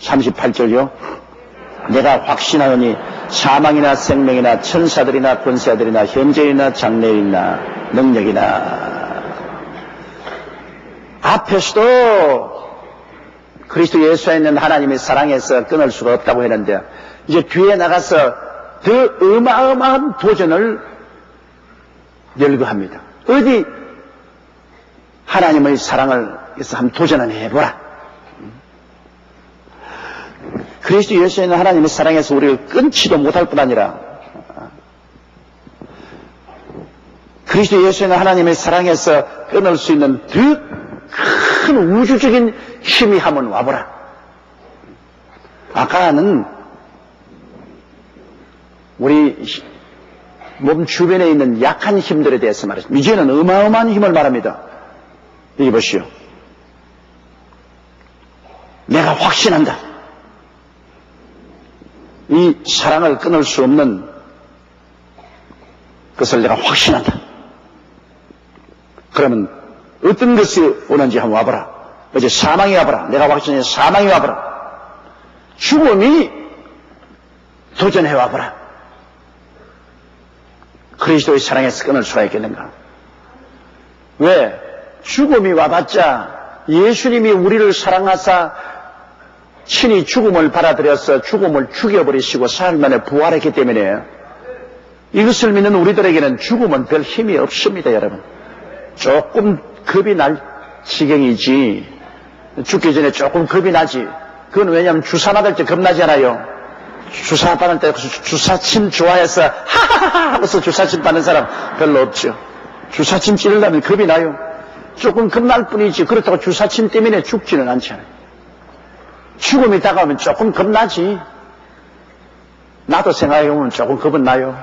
38절요. 내가 확신하노니 사망이나 생명이나 천사들이나 권세들이나 현재이나 장래이나 능력이나 앞에서도 그리스도 예수에 있는 하나님의 사랑에서 끊을 수가 없다고 했는데 이제 뒤에 나가서 더 어마어마한 도전을 열거합니다. 어디 하나님의 사랑을 해서 한번 도전을 해보라. 그리스도 예수에 있는 하나님의 사랑에서 우리를 끊지도 못할 뿐 아니라 그리스도 예수에 있는 하나님의 사랑에서 끊을 수 있는 더 큰 우주적인 힘이 한번 와보라. 아까는 우리 몸 주변에 있는 약한 힘들에 대해서 말했습니다. 이제는 어마어마한 힘을 말합니다. 여기 보시오. 내가 확신한다. 이 사랑을 끊을 수 없는 것을 내가 확신한다. 그러면 어떤 것이 오는지 한번 와보라. 어제 사망이 와보라. 내가 확신해 사망이 와보라. 죽음이 도전해 와보라. 그리스도의 사랑에서 끊을 수가 있겠는가? 왜? 죽음이 와봤자 예수님이 우리를 사랑하사 친히 죽음을 받아들여서 죽음을 죽여버리시고 사흘 만에 부활했기 때문에 이것을 믿는 우리들에게는 죽음은 별 힘이 없습니다, 여러분. 조금 겁이 날 지경이지. 죽기 전에 조금 겁이 나지. 그건 왜냐하면 주사 맞을 때 겁나잖아요. 주사 받을 때 주사침 좋아해서 하하하 하면서 주사침 받는 사람 별로 없죠. 주사침 찌르려면 겁이 나요. 조금 겁날 뿐이지. 그렇다고 주사침 때문에 죽지는 않잖아요. 죽음이 다가오면 조금 겁나지. 나도 생각해보면 조금 겁은 나요.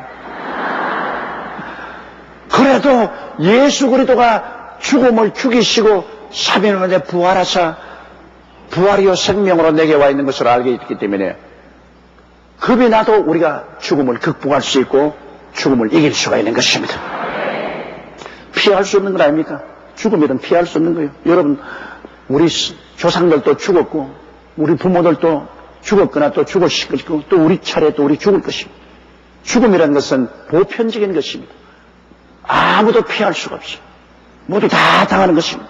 그래도 예수 그리스도가 죽음을 죽이시고 3일 만에 부활하사 부활이요 생명으로 내게 와 있는 것을 알게 있기 때문에 겁이 나도 우리가 죽음을 극복할 수 있고 죽음을 이길 수가 있는 것입니다. 피할 수 없는 건 아닙니까? 죽음이든 피할 수 없는 거예요. 여러분, 우리 조상들도 죽었고, 우리 부모들도 죽었거나 또 죽을 것이고, 또 우리 차례도 우리 죽을 것입니다. 죽음이라는 것은 보편적인 것입니다. 아무도 피할 수가 없어요. 모두 다 당하는 것입니다.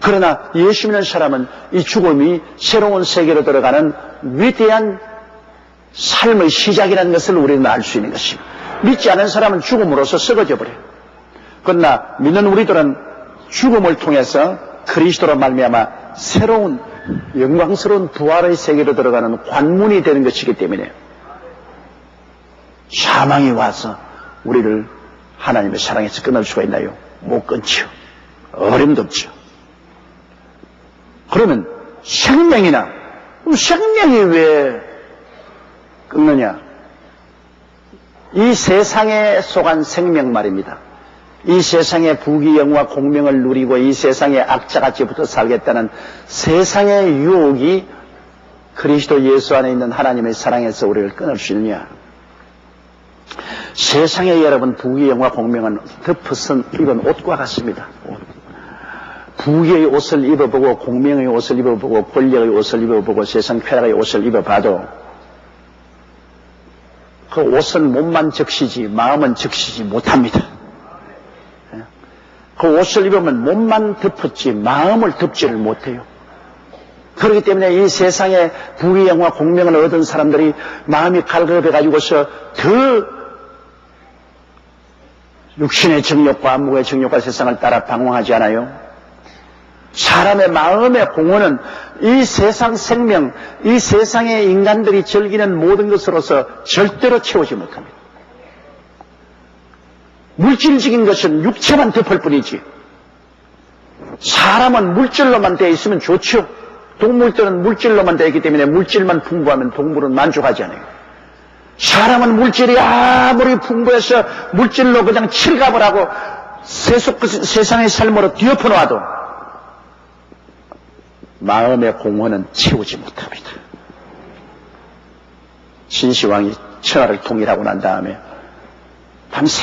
그러나 예수 믿는 사람은 이 죽음이 새로운 세계로 들어가는 위대한 삶의 시작이라는 것을 우리는 알 수 있는 것입니다. 믿지 않은 사람은 죽음으로서 썩어져 버려요. 그러나 믿는 우리들은 죽음을 통해서 그리스도로 말미암아 새로운 영광스러운 부활의 세계로 들어가는 관문이 되는 것이기 때문에 사망이 와서 우리를 하나님의 사랑에서 끊을 수가 있나요? 못 끊죠. 어림도 없죠. 그러면 생명이나 생명이 왜 끊느냐? 이 세상에 속한 생명 말입니다. 이 세상의 부귀영화 공명을 누리고 이 세상에 악자같이 붙어 살겠다는 세상의 유혹이 그리스도 예수 안에 있는 하나님의 사랑에서 우리를 끊을 수 있느냐? 세상에 여러분 부귀영화 공명은 덮어선 입은 옷과 같습니다. 옷. 부귀의 옷을 입어보고 공명의 옷을 입어보고 권력의 옷을 입어보고 세상 쾌락의 옷을 입어봐도 그 옷은 몸만 적시지 마음은 적시지 못합니다. 그 옷을 입으면 몸만 덮었지 마음을 덮지를 못해요. 그렇기 때문에 이 세상에 부귀영화 공명을 얻은 사람들이 마음이 갈급해가지고서 더 육신의 정욕과 안목의 정욕과 세상을 따라 방황하지 않아요? 사람의 마음의 공헌은 이 세상 생명, 이 세상의 인간들이 즐기는 모든 것으로서 절대로 채우지 못합니다. 물질적인 것은 육체만 덮을 뿐이지. 사람은 물질로만 되어 있으면 좋죠. 동물들은 물질로만 되어 있기 때문에 물질만 풍부하면 동물은 만족하지 않아요. 사람은 물질이 아무리 풍부해서 물질로 그냥 칠갑을 하고 세속, 세상의 삶으로 뒤엎어 놔도 마음의 공헌은 채우지 못합니다. 신시왕이 천하를 통일하고 난 다음에 밤새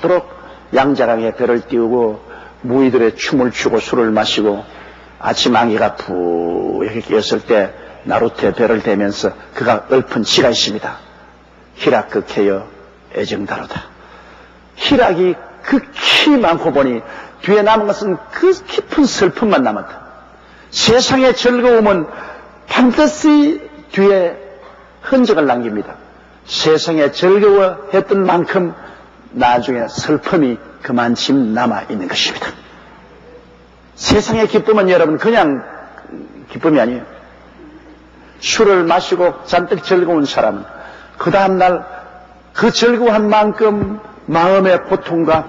도록 양자랑에 배를 띄우고 무의들의 춤을 추고 술을 마시고 아침 안개가 부옇게 끼었을 때 나루트의 배를 대면서 그가 읊은 시가 있습니다. 히라크 케여 애정다루다. 히락이 극히 많고 보니 뒤에 남은 것은 그 깊은 슬픔만 남았다. 세상의 즐거움은 반드시 뒤에 흔적을 남깁니다. 세상에 즐거워했던 만큼 나중에 슬픔이 그만큼 남아 있는 것입니다. 세상의 기쁨은 여러분 그냥 기쁨이 아니에요. 술을 마시고 잔뜩 즐거운 사람은 그 다음날 그 즐거운 만큼 마음의 고통과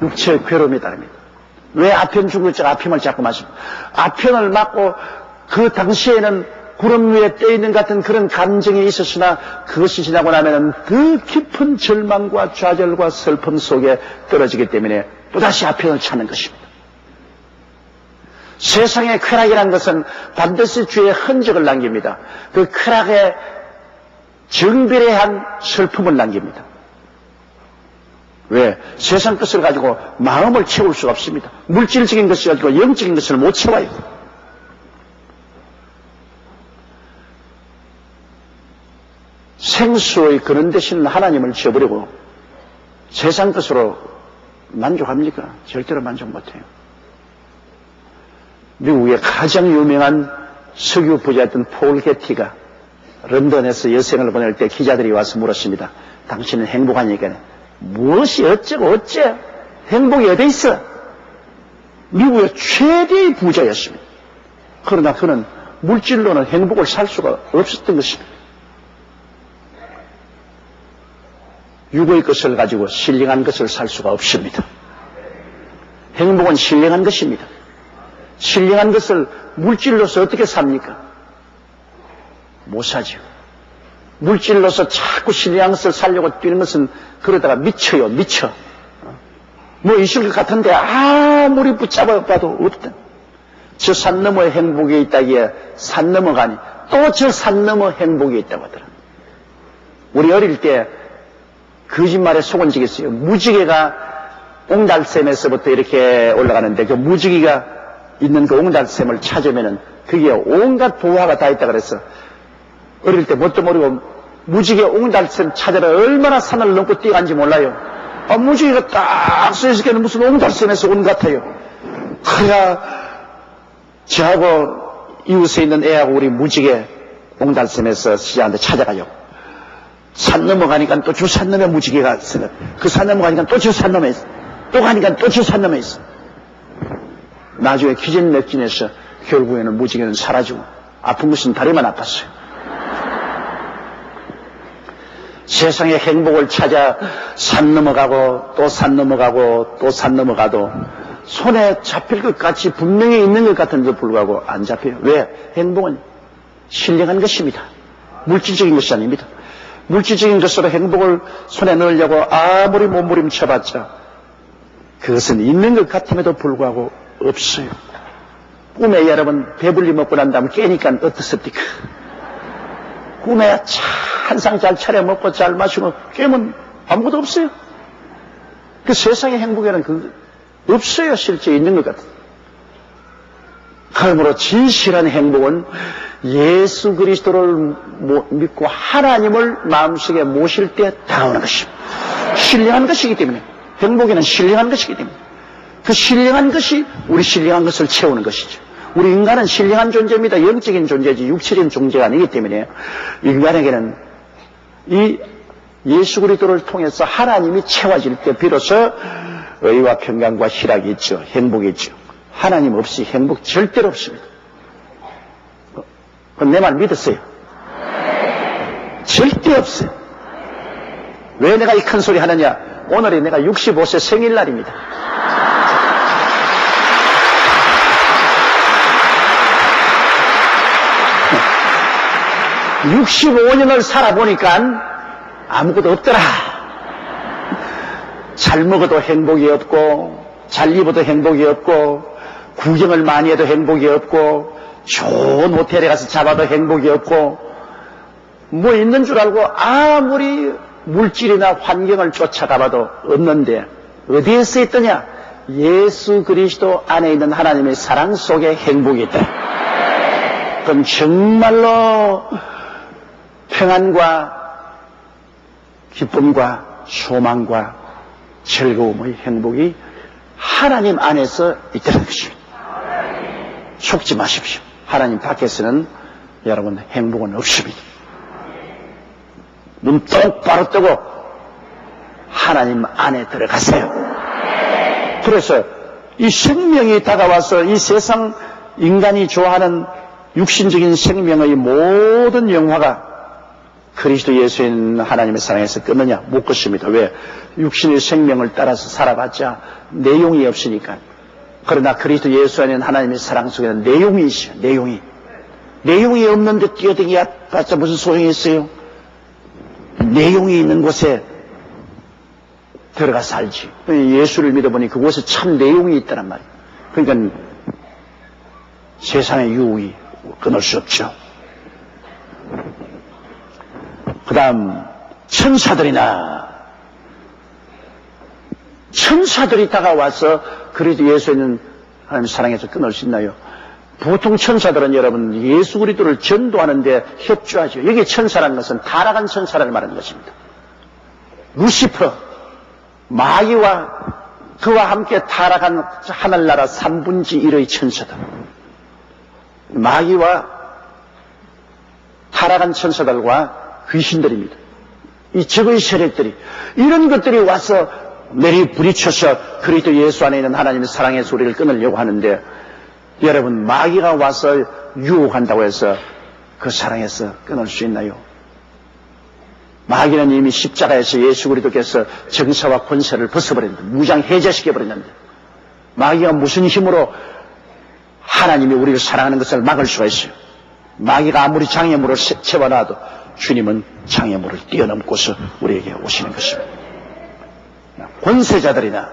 육체의 괴로움이 다릅니다. 왜 아편 중국적 아편을 자꾸 마십니까? 아편을 맞고 그 당시에는 구름 위에 떠있는 같은 그런 감정이 있었으나 그것이 지나고 나면은 그 깊은 절망과 좌절과 슬픔 속에 떨어지기 때문에 또다시 아편을 찾는 것입니다. 세상의 쾌락이라는 것은 반드시 주의 흔적을 남깁니다. 그 쾌락의 정비례한 슬픔을 남깁니다. 왜? 세상 것을 가지고 마음을 채울 수가 없습니다. 물질적인 것을 가지고 영적인 것을 못 채워요. 생수의 그런 대신 하나님을 지어버리고 세상 것으로 만족합니까? 절대로 만족 못해요. 미국의 가장 유명한 석유 부자였던 폴 게티가 런던에서 여생을 보낼 때 기자들이 와서 물었습니다. 당신은 행복하니까 무엇이 어쩌고 어째 행복이 어디 있어? 미국의 최대의 부자였습니다. 그러나 그는 물질로는 행복을 살 수가 없었던 것입니다. 육의 것을 가지고 신령한 것을 살 수가 없습니다. 행복은 신령한 것입니다. 신령한 것을 물질로서 어떻게 삽니까? 못 사죠. 물질로서 자꾸 신령한 것을 살려고 뛰는 것은 그러다가 미쳐요, 미쳐. 뭐 있을 것 같은데 아무리 붙잡아 봐도 없다. 저 산 너머에 행복이 있다기에 산 아니 또 저 산 너머 행복이 있다고 하더라. 우리 어릴 때 거짓말에 속은 있어요. 무지개가 옹달샘에서부터 이렇게 올라가는데 그 무지개가 있는 그 옹달샘을 찾으면은 그게 온갖 보화가 다 있다 그랬어. 어릴 때 뭣도 모르고 무지개 옹달샘 찾아라 얼마나 산을 넘고 뛰어간지 몰라요. 아, 무지개가 딱 써있을 무슨 옹달샘에서 온 같아요. 그래야 저하고 이웃에 있는 애하고 우리 무지개 옹달샘에서 시장한테 찾아가요. 산 넘어가니까 또 저산 넘에 무지개가 있어. 그 산 넘어가니까 또 저산 넘에 있어. 또 가니까 또 저산 넘에 있어. 나중에 기진맥진해서 결국에는 무지개는 사라지고 아픈 것은 다리만 아팠어요. 세상의 행복을 찾아 산 넘어가고 또 산 넘어가고 또 산 넘어가도 손에 잡힐 것 같이 분명히 있는 것 같은데도 불구하고 안 잡혀요. 왜? 행복은 신령한 것입니다. 물질적인 것이 아닙니다. 물질적인 것으로 행복을 손에 넣으려고 아무리 몸부림쳐봤자 그것은 있는 것 같음에도 불구하고 없어요. 꿈에 여러분 배불리 먹고 난 다음 깨니까 어떻습니까? 꿈에 한상 잘 차려 먹고 잘 마시고 깨면 아무것도 없어요. 그 세상의 행복에는 그 없어요. 실제 있는 것 같아요. 그러므로 진실한 행복은 예수 그리스도를 믿고 하나님을 마음속에 모실 때 다오는 것입니다. 신령한 것이기 때문에 행복에는 신령한 것이기 때문에 그 신령한 것이 우리 신령한 것을 채우는 것이죠. 우리 인간은 신령한 존재입니다. 영적인 존재지 육체적인 존재가 아니기 때문에 인간에게는 이 예수 그리스도를 통해서 하나님이 채워질 때 비로소 의와 평강과 희락이 있죠. 행복이 있죠. 하나님 없이 행복 절대로 없습니다. 그럼 내 말 믿었어요? 절대 없어요. 왜 내가 이 큰 소리 하느냐? 오늘이 내가 65세 생일날입니다. 65년을 살아보니까 아무것도 없더라. 잘 먹어도 행복이 없고, 잘 입어도 행복이 없고, 구경을 많이 해도 행복이 없고, 좋은 호텔에 가서 잡아도 행복이 없고, 뭐 있는 줄 알고 아무리 물질이나 환경을 쫓아가봐도 없는데, 어디에서 있더냐? 예수 그리스도 안에 있는 하나님의 사랑 속에 행복이 있다. 그럼 정말로 평안과 기쁨과 소망과 즐거움의 행복이 하나님 안에서 있다는 것입니다. 속지 마십시오. 하나님 밖에서는 여러분 행복은 없습니다. 눈 똑바로 뜨고 하나님 안에 들어가세요. 그래서 이 생명이 다가와서 이 세상 인간이 좋아하는 육신적인 생명의 모든 영화가 그리스도 있는 하나님의 사랑에서 끊느냐? 못 끊습니다. 왜? 육신의 생명을 따라서 살아봤자 내용이 없으니까. 그러나 그리스도 예수 안에 있는 하나님의 사랑 속에는 내용이 있어요. 내용이. 내용이 없는데 뛰어들기야 봤자 무슨 소용이 있어요? 내용이 있는 곳에 들어가 살지. 예수를 믿어보니 그곳에 참 내용이 있다란 말이에요. 그러니까 세상의 유혹이 끊을 수 없죠. 그 다음, 천사들이나, 천사들이 다가와서 그리도 예수는 하나님 사랑해서 끊을 수 있나요? 보통 천사들은 여러분 예수 그리스도를 전도하는데 협조하죠. 여기 천사라는 것은 타락한 천사를 말하는 것입니다. 루시퍼, 마귀와 그와 함께 타락한 하늘나라 3분지 1의 천사들. 마귀와 타락한 천사들과 귀신들입니다. 이 적의 세력들이 이런 것들이 와서 내리 부딪혀서 그리스도 예수 안에 있는 하나님의 사랑의 소리를 끊으려고 하는데 여러분 마귀가 와서 유혹한다고 해서 그 사랑에서 끊을 수 있나요? 마귀는 이미 십자가에서 예수 그리스도께서 정사와 권세를 벗어버렸는데 무장 해제시켜 버렸는데 마귀가 무슨 힘으로 하나님이 우리를 사랑하는 것을 막을 수가 있어요. 마귀가 아무리 장애물을 채워놔도 주님은 장애물을 뛰어넘고서 우리에게 오시는 것입니다. 권세자들이나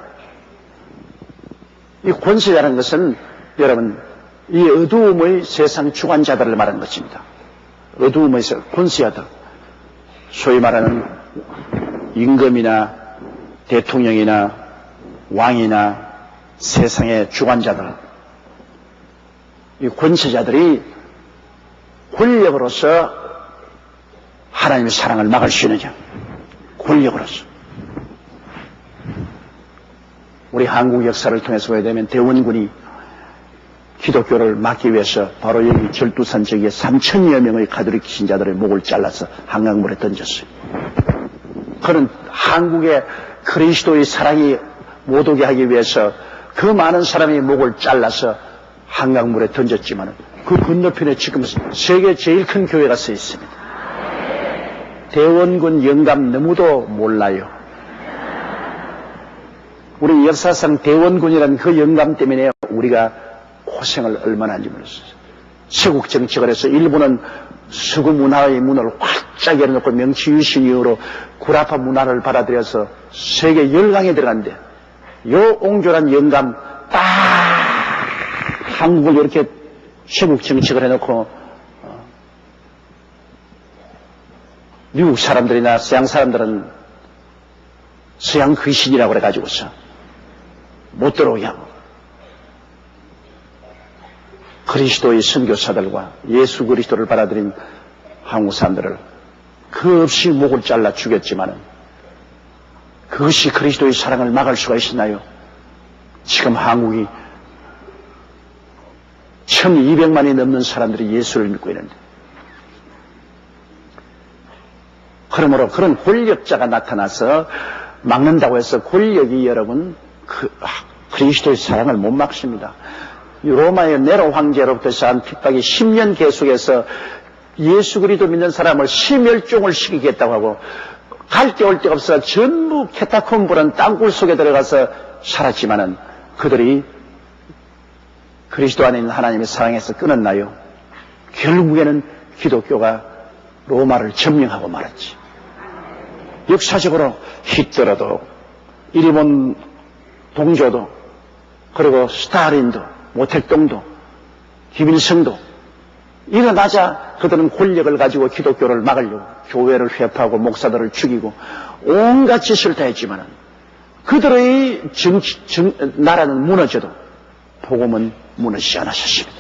이 권세자라는 것은 여러분 이 어두움의 세상 주관자들을 말하는 것입니다. 어두움의 권세자들. 소위 말하는 임금이나 대통령이나 왕이나 세상의 주관자들. 이 권세자들이 권력으로서 하나님의 사랑을 막을 수 있느냐? 권력으로서 우리 한국 역사를 통해서 보게 되면 대원군이 기독교를 막기 위해서 바로 여기 절두산 저기에 3천여 명의 가톨릭 신자들의 목을 잘라서 한강물에 던졌어요. 그는 한국의 그리스도의 사랑이 못 오게 하기 위해서 그 많은 사람의 목을 잘라서 한강물에 던졌지만 그 건너편에 지금 세계 제일 큰 교회가 서 있습니다. 대원군 영감 너무도 몰라요. 우리 역사상 대원군이라는 그 영감 때문에 우리가 고생을 얼마나 한지 몰랐어요. 세국 정책을 해서 일본은 서구 문화의 문을 활짝 열어놓고 명치유신 이후로 구라파 문화를 받아들여서 세계 열강에 들어간대. 요 옹졸한 영감 딱 한국을 이렇게 세국 정책을 해놓고 어, 미국 사람들이나 서양 사람들은 서양 귀신이라고 그래가지고서 못 들어오게 하고 그리스도의 선교사들과 예수 그리스도를 받아들인 한국 사람들을 그 없이 목을 잘라 죽였지만은 그것이 그리스도의 사랑을 막을 수가 있었나요? 지금 한국이 1200만이 넘는 사람들이 예수를 믿고 있는데 그러므로 그런 권력자가 나타나서 막는다고 해서 권력이 여러분 그, 아, 그리스도의 사랑을 못 막습니다. 로마의 네로 황제로부터 시작한 핍박이 10년 계속해서 예수 그리스도 믿는 사람을 심멸종을 시키겠다고 하고 갈데올 데가 없어 전부 캐타콤브란 땅굴 속에 들어가서 살았지만은 그들이 그리스도 안에 있는 하나님의 사랑에서 끊었나요? 결국에는 기독교가 로마를 점령하고 말았지. 역사적으로 히틀러도 일본 동조도 그리고 스타린도 모택동도 김일성도 일어나자 그들은 권력을 가지고 기독교를 막으려고 교회를 회파하고 목사들을 죽이고 온갖 짓을 다 했지만은 그들의 정, 정, 나라는 무너져도 복음은 무너지지 않으셨습니다.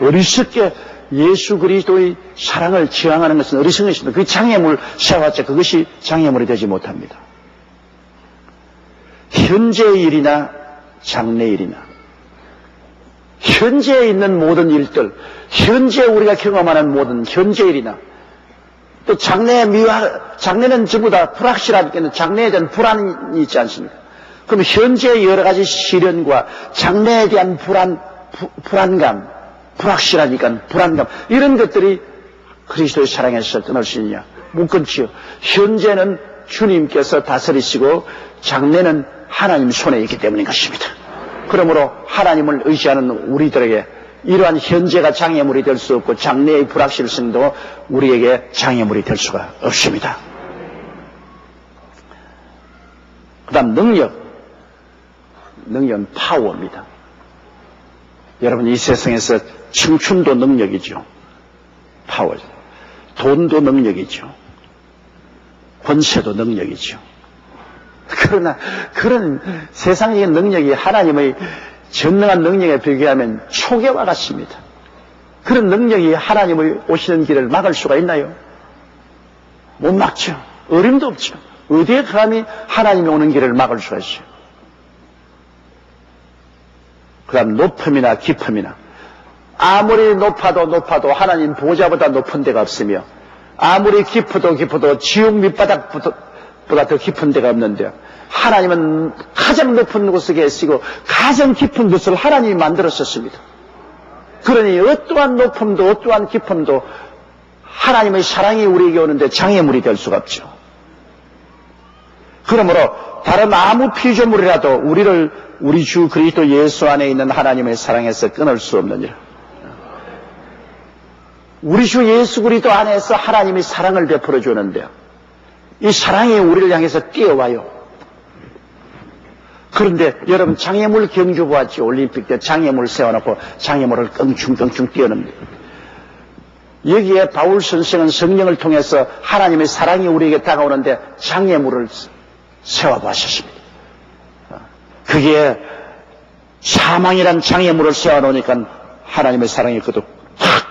어리석게 예수 그리스도의 사랑을 지향하는 것은 어리석은 것입니다. 그 장애물 세웠자 그것이 장애물이 되지 못합니다. 현재의 일이나 장래 일이나 현재에 있는 모든 일들, 현재 우리가 경험하는 모든 현재 일이나 또 장래의 미화, 장래는 전부 다 불확실하니까 장래에 대한 불안이 있지 않습니까? 그럼 현재의 여러 가지 시련과 장래에 대한 불안, 부, 불안감, 불확실하니까 불안감, 이런 것들이 그리스도의 사랑에서 떠날 수 있느냐? 못 끊지요. 현재는 주님께서 다스리시고 장래는 하나님 손에 있기 때문인 것입니다. 그러므로 하나님을 의지하는 우리들에게 이러한 현재가 장애물이 될 수 없고 장래의 불확실성도 우리에게 장애물이 될 수가 없습니다. 그 다음 능력. 능력은 파워입니다. 여러분 이 세상에서 청춘도 능력이죠. 파워. 돈도 능력이죠. 권세도 능력이죠. 그러나 그런 세상적인 능력이 하나님의 전능한 능력에 비교하면 초계와 같습니다. 그런 능력이 하나님의 오시는 길을 막을 수가 있나요? 못 막죠. 어림도 없죠. 어디에 감히 하나님이 오는 길을 막을 수가 있어요. 그 다음 높음이나 깊음이나 아무리 높아도 높아도 하나님 보좌보다 높은 데가 없으며 아무리 깊어도 깊어도 지옥 밑바닥보다 더 깊은 데가 없는데 하나님은 가장 높은 곳에 계시고 가장 깊은 곳을 하나님이 만들었었습니다. 그러니 어떠한 높음도 어떠한 깊음도 하나님의 사랑이 우리에게 오는데 장애물이 될 수가 없죠. 그러므로 다른 아무 피조물이라도 우리를 우리 주 그리스도 예수 안에 있는 하나님의 사랑에서 끊을 수 없느니라. 우리 주 예수 그리스도 안에서 하나님의 사랑을 베풀어 주는데요. 이 사랑이 우리를 향해서 뛰어와요. 그런데 여러분 장애물 경주 보았지 올림픽 때 장애물 세워놓고 장애물을 껑충껑충 뛰어넘니다. 여기에 바울 선생은 성령을 통해서 하나님의 사랑이 우리에게 다가오는데 장애물을 세워보았습니다. 그게 사망이란 장애물을 세워놓으니까 하나님의 사랑이 그도 탁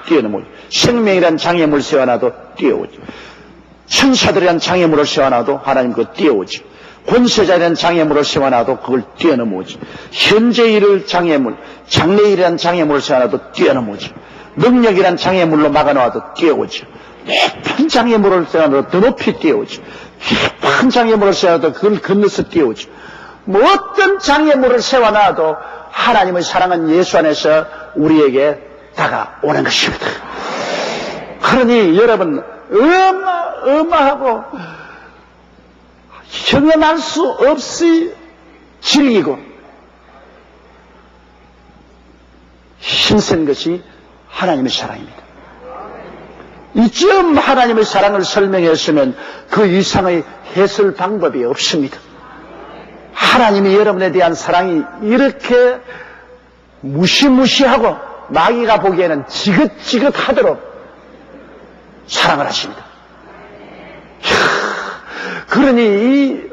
뛰어넘어요. 생명이란 장애물 세워놔도 뛰어오죠. 천사들이란 장애물을 세워놔도 하나님 그거 뛰어오죠. 권세자라는 장애물을 세워놔도 그걸 뛰어넘어오지. 현재 일을 장애물, 장래일이라는 장애물을 세워놔도 뛰어넘어오지. 능력이란 장애물로 막아놓아도 뛰어오죠. 높은 장애물을 세워놔도 더 높이 뛰어오죠. 깊은 장애물을 세워놔도 그걸 건너서 뛰어오죠. 뭐 어떤 장애물을 세워놔도 하나님의 사랑은 예수 안에서 우리에게 다가오는 것입니다. 그러니 여러분 어마 어마하고 형언할 수 없이 즐기고 힘센 것이 하나님의 사랑입니다. 이쯤 하나님의 사랑을 설명했으면 그 이상의 해설 방법이 없습니다. 하나님이 여러분에 대한 사랑이 이렇게 무시무시하고 마귀가 보기에는 지긋지긋하도록 사랑을 하십니다. 그러니 이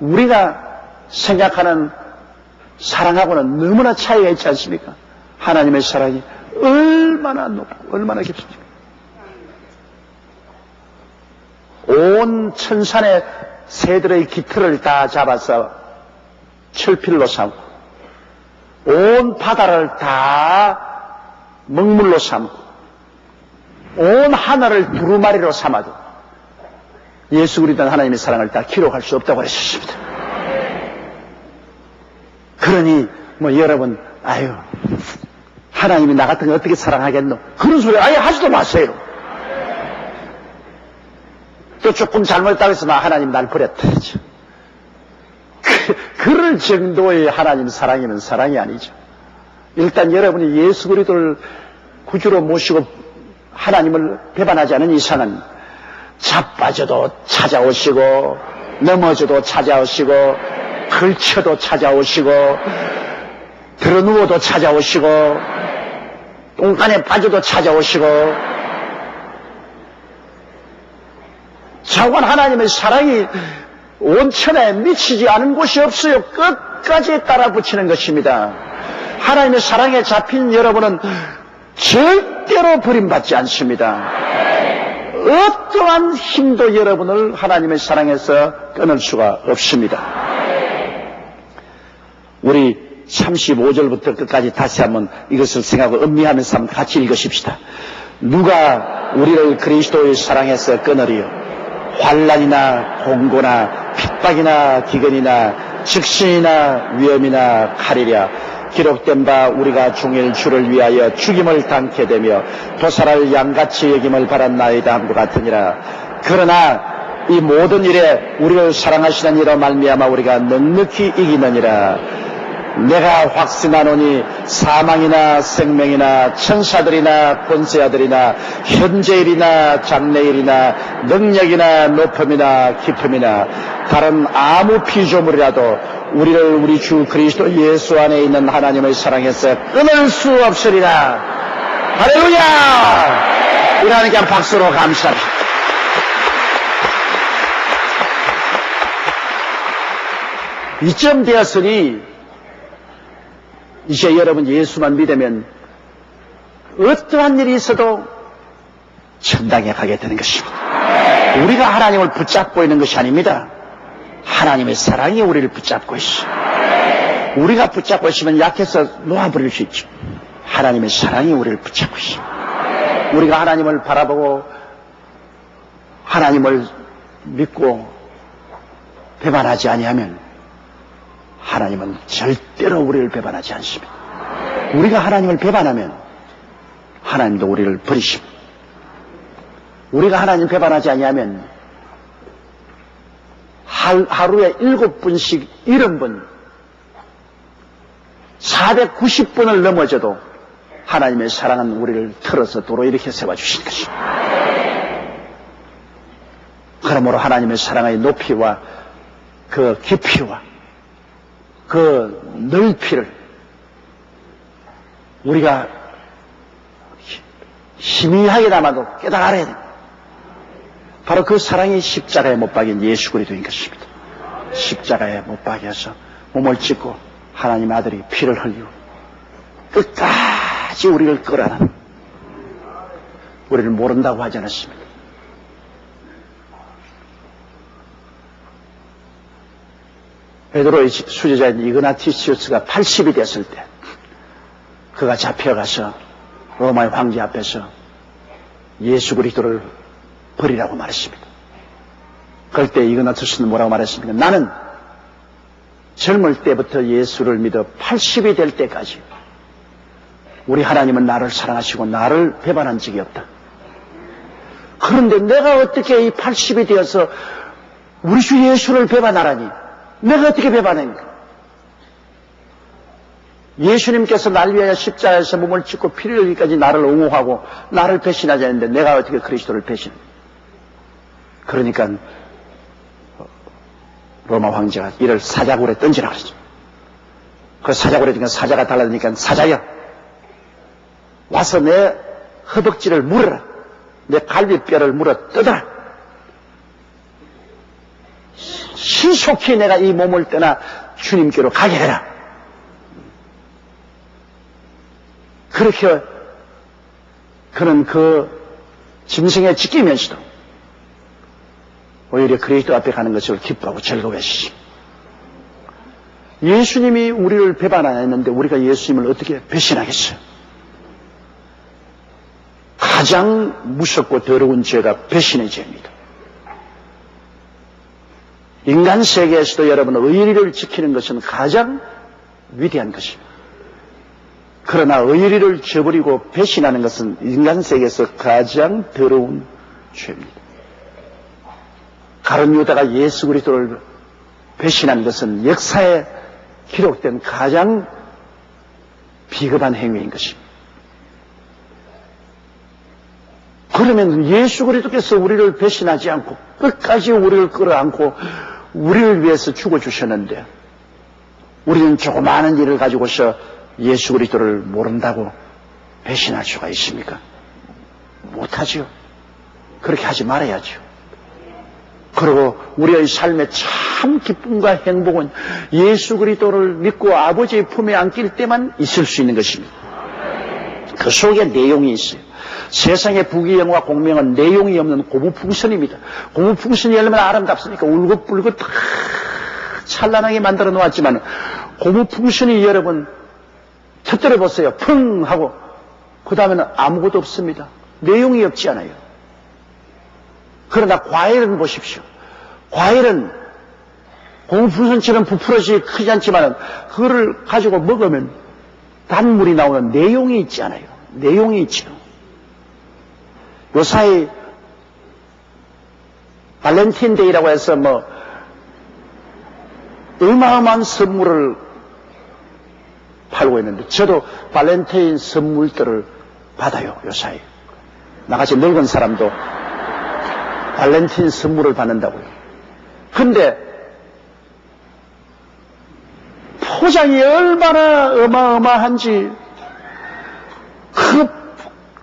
우리가 생각하는 사랑하고는 너무나 차이가 있지 않습니까? 하나님의 사랑이 얼마나 높고 얼마나 깊습니까? 온 천산의 새들의 깃털을 다 잡아서 철필로 삼고 온 바다를 다 먹물로 삼고 온 하늘을 두루마리로 삼아도 예수 그리스도 하나님의 사랑을 다 기록할 수 없다고 하셨습니다. 그러니 뭐 여러분 아유 하나님이 나 같은 거 어떻게 사랑하겠노? 그런 소리 아예 하지도 마세요. 또 조금 잘못했다고 해서 나 하나님 날 버렸다. 그, 그럴 정도의 하나님 사랑이면 사랑이 아니죠. 일단 여러분이 예수 그리스도를 구주로 모시고 하나님을 배반하지 않은 이상은 자빠져도 찾아오시고 넘어져도 찾아오시고 걸쳐도 찾아오시고 들어누워도 찾아오시고 똥간에 빠져도 찾아오시고 자관 하나님의 사랑이 온천에 미치지 않은 곳이 없어요. 끝까지 따라 붙이는 것입니다. 하나님의 사랑에 잡힌 여러분은 절대로 버림받지 않습니다. 어떠한 힘도 여러분을 하나님의 사랑에서 끊을 수가 없습니다. 우리 35절부터 끝까지 다시 한번 이것을 생각하고 음미하면서 한번 같이 읽으십시다. 누가 우리를 그리스도의 사랑에서 끊으리요? 환란이나 공고나 핍박이나 기근이나 직신이나 위험이나 칼이랴. 기록된 바 우리가 중일 주를 위하여 죽임을 당케 되며 도살할 양같이 여김을 바란나이다 함과 같으니라. 그러나 이 모든 일에 우리를 사랑하시는 이로 말미암아 우리가 넉넉히 이기느니라 내가 확신하노니 사망이나 생명이나 천사들이나 권세아들이나 현재일이나 장래일이나 능력이나 높음이나 깊음이나 다른 아무 피조물이라도 우리를 우리 주 그리스도 예수 안에 있는 하나님의 사랑에서 끊을 수 없으리라. 할렐루야! 우리 하나님께 한 박수로 감사합니다. 이쯤 되었으니 이제 여러분 예수만 믿으면 어떠한 일이 있어도 천당에 가게 되는 것입니다. 우리가 하나님을 붙잡고 있는 것이 아닙니다. 하나님의 사랑이 우리를 붙잡고 있어. 우리가 붙잡고 있으면 약해서 놓아버릴 수 있죠. 하나님의 사랑이 우리를 붙잡고 있어. 우리가 하나님을 바라보고 하나님을 믿고 배반하지 아니하면 하나님은 절대로 우리를 배반하지 않습니다. 우리가 하나님을 배반하면 하나님도 우리를 버리십니다. 우리가 하나님 배반하지 아니하면 하루에 일곱 분씩 일흔 분, 490분을 넘어져도 하나님의 사랑은 우리를 틀어서 도로 이렇게 세워주신 것입니다. 그러므로 하나님의 사랑의 높이와 그 깊이와 그 넓이를 우리가 희미하게 남아도 깨달아야 됩니다. 바로 그 사랑이 십자가에 못 박인 예수 그리스도인 것입니다. 십자가에 못 박여서 몸을 찢고 하나님 아들이 피를 흘리고 끝까지 우리를 끌어안는 우리를 모른다고 하지 않았습니다. 베드로의 수제자인 이그나티시우스가 80이 됐을 때 그가 잡혀가서 로마의 황제 앞에서 예수 그리스도를 버리라고 말했습니다. 그럴 때 이그나티스는 뭐라고 말했습니까? 나는 젊을 때부터 예수를 믿어 80이 될 때까지 우리 하나님은 나를 사랑하시고 나를 배반한 적이 없다. 그런데 내가 어떻게 이 80이 되어서 우리 주 예수를 배반하라니? 내가 어떻게 배반했는가? 예수님께서 날 위하여 십자가에서 몸을 찢고 피를 흘리기까지 나를 옹호하고 나를 배신하지 않는데 내가 어떻게 그리스도를 배신? 그러니까 로마 황제가 이를 사자굴에 던지라 그러죠. 그 사자굴에 니까 사자가 달라드니까 사자야 와서 내 허벅지를 물어라. 내 갈비뼈를 물어 뜯어라. 신속히 내가 이 몸을 떠나 주님께로 가게 해라. 그렇게 그는 그 짐승에 지키면서도 오히려 그리스도 앞에 가는 것을 기뻐하고 즐거워했습니다. 예수님이 우리를 배반 안 했는데 우리가 예수님을 어떻게 배신하겠어요? 가장 무섭고 더러운 죄가 배신의 죄입니다. 인간 세계에서도 여러분 의리를 지키는 것은 가장 위대한 것입니다. 그러나 의리를 저버리고 배신하는 것은 인간 세계에서 가장 더러운 죄입니다. 가론 유다가 예수 그리스도를 배신한 것은 역사에 기록된 가장 비겁한 행위인 것입니다. 그러면 예수 그리스도께서 우리를 배신하지 않고 끝까지 우리를 끌어안고 우리를 위해서 죽어주셨는데 우리는 조그마한 일을 가지고서 예수 그리스도를 모른다고 배신할 수가 있습니까? 못하죠. 그렇게 하지 말아야죠. 그리고 우리의 삶의 참 기쁨과 행복은 예수 그리스도를 믿고 아버지의 품에 안길 때만 있을 수 있는 것입니다. 그 속에 내용이 있어요. 세상의 부귀영화 공명은 내용이 없는 고무풍선입니다. 고무풍선이 얼마나 아름답습니까? 울긋불긋 다 찬란하게 만들어 놓았지만 고무풍선이 여러분 터뜨려 보세요. 펑 하고 그 다음에는 아무것도 없습니다. 내용이 없지 않아요. 그러나 과일은 보십시오. 과일은 고무풍선처럼 부풀어지 크지 않지만 그거를 가지고 먹으면 단물이 나오는 내용이 있지 않아요. 내용이 있죠. 요사이 발렌틴데이라고 해서 뭐 어마어마한 선물을 팔고 있는데 저도 발렌타인 선물들을 받아요 요사이. 나같이 늙은 사람도 발렌타인 선물을 받는다고요. 근데 포장이 얼마나 어마어마한지 그,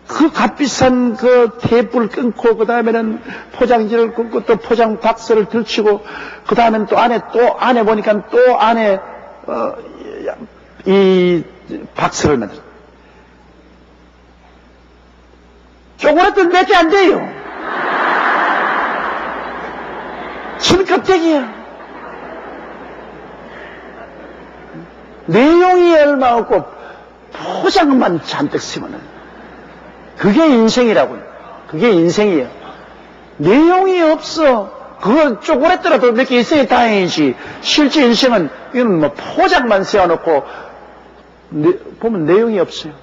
그 값비싼 그 테이프를 끊고 그 다음에는 포장지를 끊고 또 포장 박스를 들치고 그 다음엔 또 안에 또 안에 보니까 또 안에 어, 이 박스를 만들어. 쪼그라든 몇 개 안 돼요. 진 껍데기야. 내용이 얼마 없고 포장만 잔뜩 쓰면은 그게 인생이라고요. 그게 인생이에요. 내용이 없어. 그걸 쪼그랬더라도 몇 개 있어야 다행이지. 실제 인생은 이건 뭐 포장만 세워놓고 네, 보면 내용이 없어요.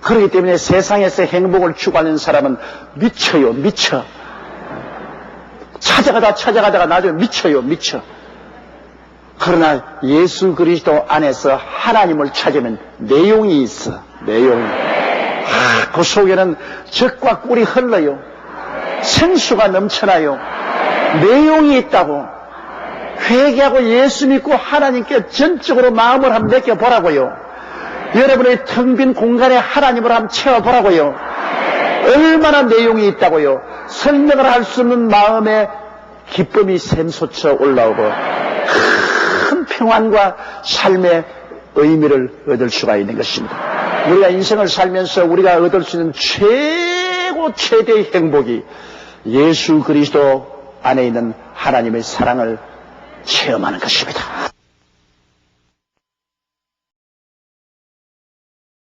그렇기 때문에 세상에서 행복을 추구하는 사람은 미쳐요, 미쳐. 찾아가다 찾아가다가 나중에 미쳐요, 미쳐. 그러나 예수 그리스도 안에서 하나님을 찾으면 내용이 있어, 내용이. 아, 그 속에는 적과 꿀이 흘러요. 생수가 넘쳐나요. 내용이 있다고. 회개하고 예수 믿고 하나님께 전적으로 마음을 한번 맡겨보라고요. 여러분의 텅 빈 공간에 하나님을 한번 채워보라고요. 얼마나 내용이 있다고요. 설명을 할 수 없는 마음에 기쁨이 샘솟쳐 올라오고 큰 평안과 삶의 의미를 얻을 수가 있는 것입니다. 우리가 인생을 살면서 우리가 얻을 수 있는 최고 최대의 행복이 예수 그리스도 안에 있는 하나님의 사랑을 체험하는 것입니다.